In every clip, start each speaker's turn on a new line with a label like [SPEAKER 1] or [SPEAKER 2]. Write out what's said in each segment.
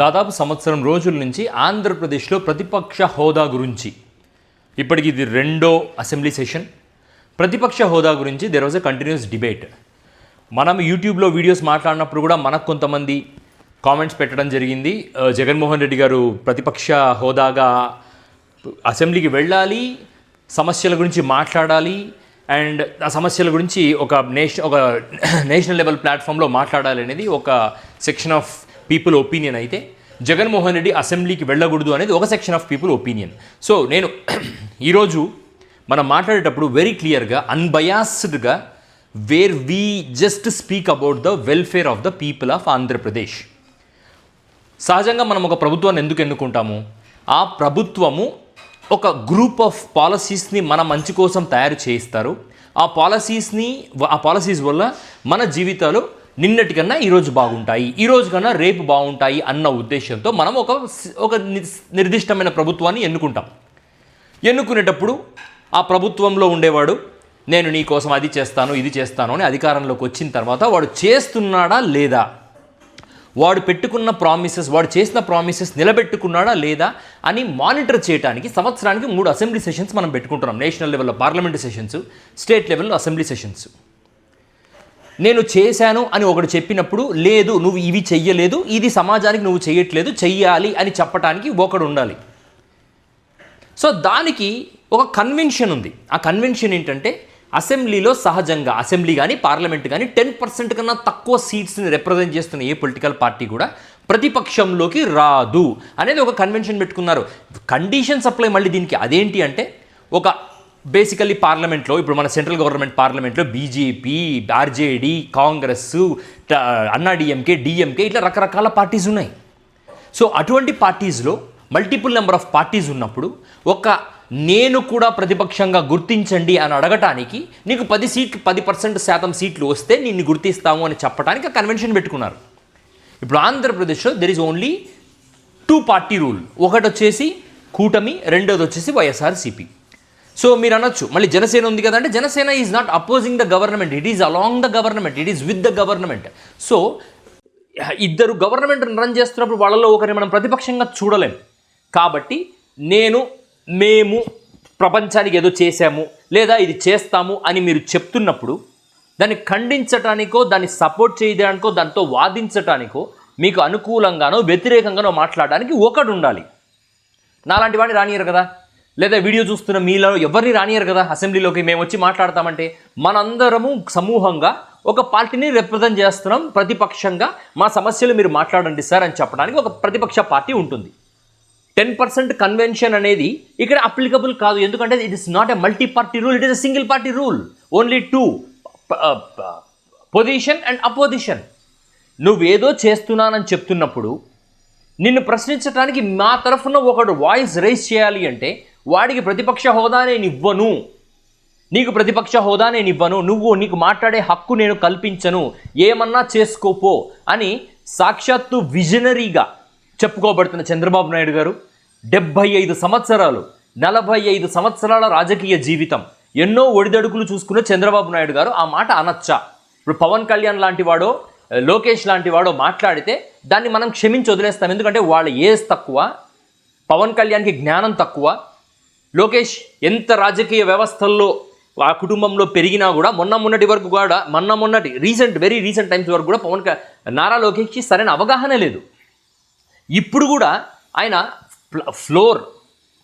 [SPEAKER 1] దాదాపు సంవత్సరం రోజుల నుంచి ఆంధ్రప్రదేశ్లో ప్రతిపక్ష హోదా గురించి. ఇప్పటికి ఇది రెండో అసెంబ్లీ సెషన్. ప్రతిపక్ష హోదా గురించి there was a continuous debate మనం యూట్యూబ్లో వీడియోస్ మాట్లాడినప్పుడు కూడా మనకు కొంతమంది కామెంట్స్ పెట్టడం జరిగింది. జగన్మోహన్ రెడ్డి గారు ప్రతిపక్ష హోదాగా అసెంబ్లీకి వెళ్ళాలి సమస్యల గురించి మాట్లాడాలి అండ్ ఆ సమస్యల గురించి ఒక నేష ఒక నేషనల్ లెవెల్ ప్లాట్ఫామ్లో మాట్లాడాలి అనేది ఒక సెక్షన్ ఆఫ్ పీపుల్ ఒపీనియన్ అయితే జగన్మోహన్ రెడ్డి అసెంబ్లీకి వెళ్ళకూడదు అనేది ఒక section of people opinion so నేను ఈరోజు మనం మాట్లాడేటప్పుడు వెరీ క్లియర్గా అన్బయాస్డ్గా where we just speak about the welfare of the people of Andhra Pradesh సహజంగా మనం ఒక ప్రభుత్వాన్ని ఎందుకు ఎన్నుకుంటాము? ఆ ప్రభుత్వము ఒక గ్రూప్ ఆఫ్ పాలసీస్ని మన మంచి కోసం తయారు చేయిస్తారు. ఆ పాలసీస్ని ఆ పాలసీస్ వల్ల మన జీవితాలు నిన్నటికన్నా ఈరోజు బాగుంటాయి ఈ రోజు కన్నా రేపు బాగుంటాయి అన్న ఉద్దేశంతో మనం ఒక ఒక నిర్దిష్టమైన ప్రభుత్వాన్ని ఎన్నుకుంటాం. ఎన్నుకునేటప్పుడు ఆ ప్రభుత్వంలో ఉండేవాడు నేను నీ కోసం అది చేస్తాను ఇది చేస్తాను అని అధికారంలోకి వచ్చిన తర్వాత వాడు చేస్తున్నాడా లేదా? వాడు పెట్టుకున్న ప్రామిసెస్ వాడు చేసిన ప్రామిసెస్ నిలబెట్టుకున్నాడా లేదా అని మానిటర్ చేయడానికి సంవత్సరానికి మూడు అసెంబ్లీ సెషన్స్ మనం పెట్టుకుంటున్నాం. నేషనల్ లెవెల్లో పార్లమెంట్ సెషన్స్ స్టేట్ లెవెల్లో అసెంబ్లీ సెషన్స్. నేను చేశాను అని ఒకడు చెప్పినప్పుడు లేదు నువ్వు ఇవి చెయ్యలేదు ఇది సమాజానికి నువ్వు చెయ్యట్లేదు చెయ్యాలి అని చెప్పడానికి ఒకడు ఉండాలి. సో దానికి ఒక కన్వెన్షన్ ఉంది. ఆ కన్వెన్షన్ ఏంటంటే అసెంబ్లీలో సహజంగా అసెంబ్లీ కానీ పార్లమెంట్ కానీ టెన్ పర్సెంట్ కన్నా తక్కువ సీట్స్ని రిప్రజెంట్ చేస్తున్న ఏ పొలిటికల్ పార్టీ కూడా ప్రతిపక్షంలోకి రాదు అనేది ఒక కన్వెన్షన్ పెట్టుకున్నారు. కండిషన్ సప్లై మళ్ళీ దీనికి అదేంటి అంటే ఒక బేసికల్లీ పార్లమెంట్లో ఇప్పుడు మన సెంట్రల్ గవర్నమెంట్ పార్లమెంట్లో BJP RJD Congress AIADMK DMK DMK ఇట్లా రకరకాల పార్టీస్ ఉన్నాయి. సో అటువంటి పార్టీస్లో మల్టిపుల్ నెంబర్ ఆఫ్ పార్టీస్ ఉన్నప్పుడు ఒక నేను కూడా ప్రతిపక్షంగా గుర్తించండి అని అడగటానికి నీకు పది సీట్లు పది పర్సెంట్ శాతం సీట్లు వస్తే నిన్ను గుర్తిస్తాము అని చెప్పడానికి కన్వెన్షన్ పెట్టుకున్నారు. ఇప్పుడు ఆంధ్రప్రదేశ్లో there is only two party rule ఒకటి వచ్చేసి కూటమి రెండోది వచ్చేసి వైఎస్ఆర్సీపీ సో మీరు అనొచ్చు మళ్ళీ జనసేన ఉంది కదంటే Janasena is not opposing the government it is along the government it is with the government so ఇద్దరు గవర్నమెంట్ రన్ చేస్తున్నప్పుడు వాళ్ళలో ఒకరిని మనం ప్రతిపక్షంగా చూడలేం. కాబట్టి నేను మేము ప్రపంచానికి ఏదో చేశాము లేదా ఇది చేస్తాము అని మీరు చెప్తున్నప్పుడు దాన్ని ఖండించటానికో దాన్ని సపోర్ట్ చేయడానికో దాంతో వాదించటానికో మీకు అనుకూలంగానో వ్యతిరేకంగానో మాట్లాడడానికి ఒకడు ఉండాలి నాలాంటి వాడిని రానియరు కదా. లేదా వీడియో చూస్తున్న మీలో ఎవరిని రానియరు కదా అసెంబ్లీలోకి మేము వచ్చి మాట్లాడతామంటే మనందరము సమూహంగా ఒక పార్టీని రిప్రజెంట్ చేస్తున్నాం ప్రతిపక్షంగా. మా సమస్యలు మీరు మాట్లాడండి సార్ అని చెప్పడానికి ఒక ప్రతిపక్ష పార్టీ ఉంటుంది. టెన్ పర్సెంట్ కన్వెన్షన్ అనేది ఇక్కడ అప్లికబుల్ కాదు. ఎందుకంటే it is not a multi party rule it is a single party rule only two position and opposition నువ్వేదో చేస్తున్నానని చెప్తున్నప్పుడు నిన్ను ప్రశ్నించడానికి మా తరఫున ఒకడు వాయిస్ రైజ్ చేయాలి అంటే వాడికి ప్రతిపక్ష హోదా నేను ఇవ్వను. నీకు ప్రతిపక్ష హోదా నేను ఇవ్వను. నువ్వు నీకు మాట్లాడే హక్కు నేను కల్పించను. ఏమన్నా చేసుకోపో అని సాక్షాత్తు విజనరీగా చెప్పుకోబడుతున్న చంద్రబాబు నాయుడు గారు డెబ్భై ఐదు సంవత్సరాలు నలభై ఐదు సంవత్సరాల రాజకీయ జీవితం ఎన్నో ఒడిదడుకులు చూసుకున్న చంద్రబాబు నాయుడు గారు ఆ మాట అనొచ్చా. ఇప్పుడు పవన్ కళ్యాణ్ లాంటి వాడో లోకేష్ లాంటి వాడో మాట్లాడితే దాన్ని మనం క్షమించి వదిలేస్తాం. ఎందుకంటే వాళ్ళ ఏజ్ తక్కువ పవన్ కళ్యాణ్కి జ్ఞానం తక్కువ లోకేష్ ఎంత రాజకీయ వ్యవస్థల్లో ఆ కుటుంబంలో పెరిగినా కూడా మొన్న మొన్నటి వరకు కూడా మొన్న మొన్నటి రీసెంట్ వెరీ రీసెంట్ టైమ్స్ వరకు కూడా పవన్ నారా లోకేష్కి సరైన అవగాహన లేదు. ఇప్పుడు కూడా ఆయన ఫ్లోర్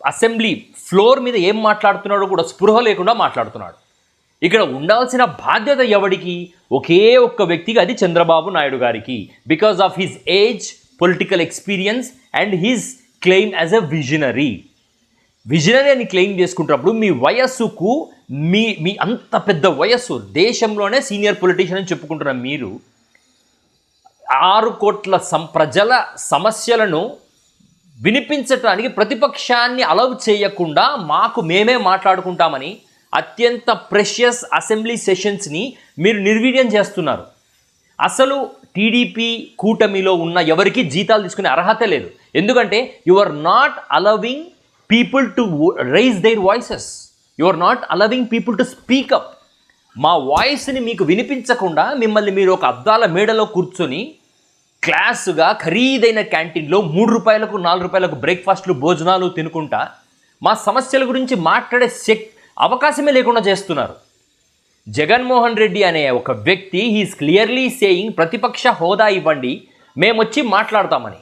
[SPEAKER 1] అసెంబ్లీ ఫ్లోర్ మీద ఏం మాట్లాడుతున్నాడో కూడా స్పృహ లేకుండా మాట్లాడుతున్నాడు. ఇక్కడ ఉండాల్సిన బాధ్యత ఎవడికి? ఒకే ఒక్క వ్యక్తికి అది చంద్రబాబు నాయుడు గారికి. Because of his age political experience and his claim as a visionary visionary అని క్లెయిమ్ చేసుకుంటున్నప్పుడు మీ వయస్సుకు మీ మీ అంత పెద్ద వయస్సు దేశంలోనే సీనియర్ పొలిటీషియన్ అని చెప్పుకుంటున్న మీరు ఆరు కోట్ల సం ప్రజల సమస్యలను వినిపించటానికి ప్రతిపక్షాన్ని అలవ్ చేయకుండా మాకు మేమే మాట్లాడుకుంటామని అత్యంత ప్రెషియస్ అసెంబ్లీ సెషన్స్ని మీరు నిర్వీర్యం చేస్తున్నారు. అసలు టీడీపీ కూటమిలో ఉన్న ఎవరికి జీతాలు తీసుకునే అర్హత లేదు. ఎందుకంటే you are not allowing people to raise their voices you are not allowing people to speak up మా వాయిస్ని మీకు వినిపించకుండా మిమ్మల్ని మీరు ఒక అద్దాల మేడలో కూర్చొని క్లాసుగా ఖరీదైన క్యాంటీన్లో మూడు రూపాయలకు నాలుగు రూపాయలకు బ్రేక్ఫాస్ట్లు భోజనాలు తినుకుంటా మా సమస్యల గురించి మాట్లాడే శక్ అవకాశమే లేకుండా చేస్తున్నారు. జగన్మోహన్ రెడ్డి అనే ఒక వ్యక్తి హీస్ క్లియర్లీ సేయింగ్ ప్రతిపక్ష హోదా ఇవ్వండి మేమొచ్చి మాట్లాడతామని.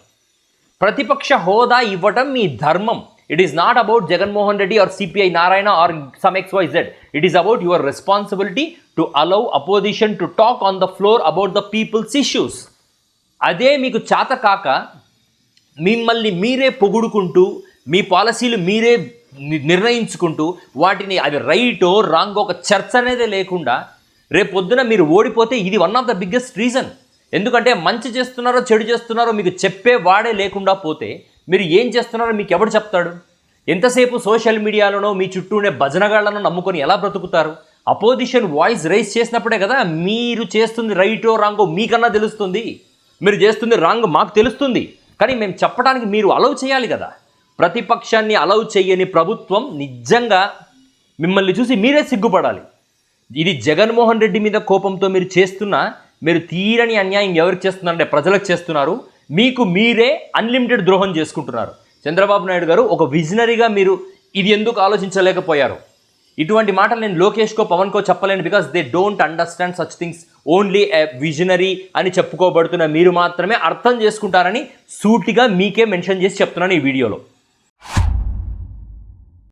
[SPEAKER 1] ప్రతిపక్ష హోదా ఇవ్వటం మీ ధర్మం. It is not about Jaganmohan Reddy or CPI Narayana or some X Y Z it is about your responsibility to allow opposition to talk on the floor about the people's issues అదే మీకు చేత కాక మిమ్మల్ని మీరే పొగుడుకుంటూ మీ పాలసీలు మీరే ని- నిర్ణయించుకుంటూ వాటిని అది రైటో రాంగ్ ఒక చర్చ అనేది లేకుండా రేపు పొద్దున మీరు ఓడిపోతే ఇది one of the biggest reason ఎందుకంటే మంచి చేస్తున్నారో చెడు చేస్తున్నారో మీకు చెప్పే వాడే లేకుండా పోతే మీరు ఏం చేస్తున్నారో మీకు ఎవడు చెప్తాడు? ఎంతసేపు సోషల్ మీడియాలోనో మీ చుట్టూ ఉండే భజనగాళ్ళను నమ్ముకొని ఎలా బ్రతుకుతారు? అపోజిషన్ వాయిస్ రైజ్ చేసినప్పుడే కదా మీరు చేస్తుంది రైటో రాంగో మీకన్నా తెలుస్తుంది. మీరు చేస్తుంది రాంగ్ మాకు తెలుస్తుంది. కానీ మేము చెప్పడానికి మీరు అలౌ చేయాలి కదా. ప్రతిపక్షాన్ని అలౌ చేయని ప్రభుత్వం నిజంగా మిమ్మల్ని చూసి మీరే సిగ్గుపడాలి. ఇది జగన్మోహన్ రెడ్డి మీద కోపంతో మీరు చేస్తున్న మీరు తీరని అన్యాయం ఎవరికి చేస్తున్నారంటే ప్రజలకు చేస్తున్నారు. మీకు మీరే అన్లిమిటెడ్ ద్రోహం చేసుకుంటున్నారు. చంద్రబాబు నాయుడు గారు ఒక విజనరీగా మీరు ఇది ఎందుకు ఆలోచించలేకపోయారు? ఇటువంటి మాటలు నేను లోకేష్కో పవన్కో చెప్పలేను because they don't understand such things only a visionary అని చెప్పుకోబడుతున్న మీరు మాత్రమే అర్థం చేసుకుంటారని సూటిగా మీకే మెన్షన్ చేసి చెప్తున్నాను ఈ వీడియోలో.